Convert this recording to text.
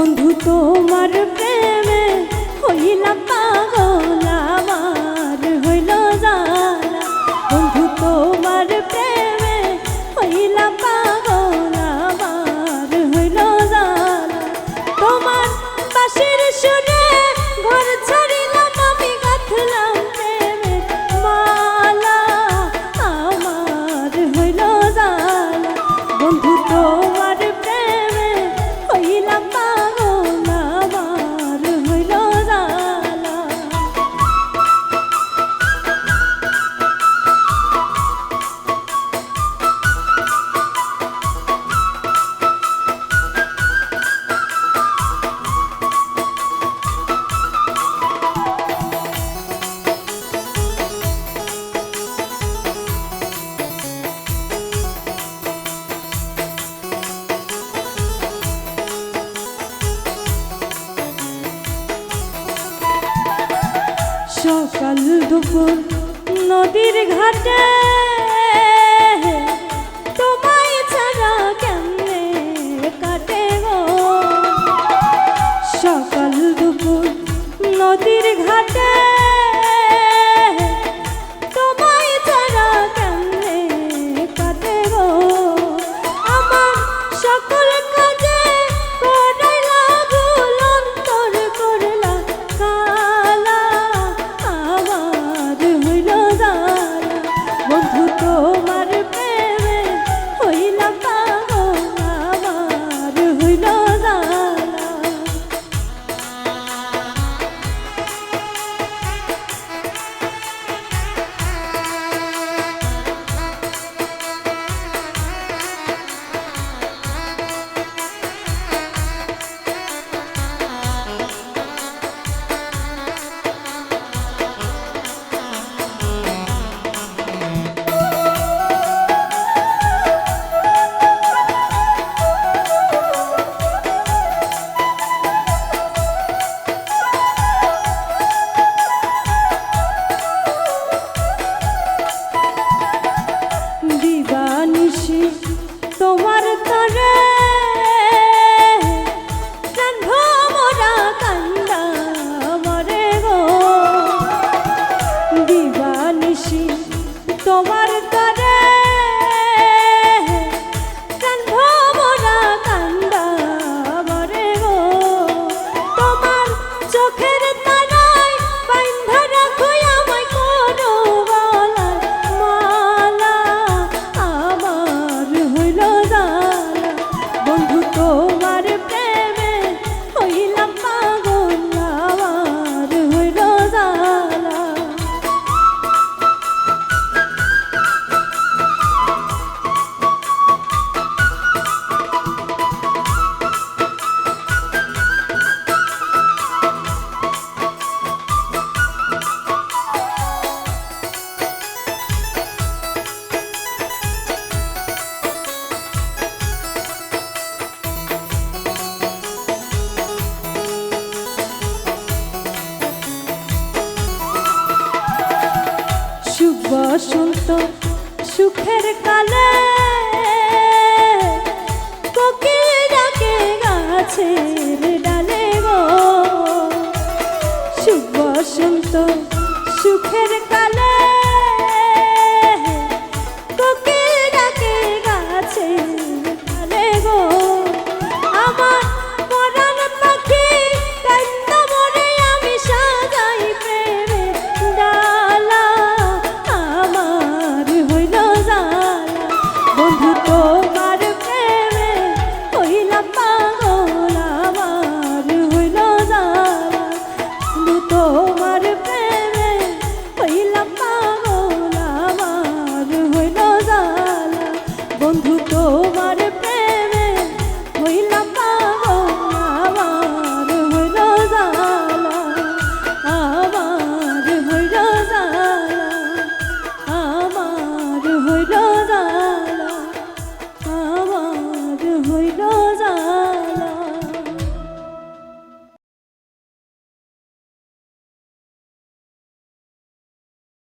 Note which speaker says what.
Speaker 1: বন্ধু তোমার প্রেমে হইলাম পাগলা। সকাল দুপুর নদীর ঘাটে দিবানিশি তোমার তো সুখের কালে ডাকে গাছের শুভ বসন্ত সুখের কালে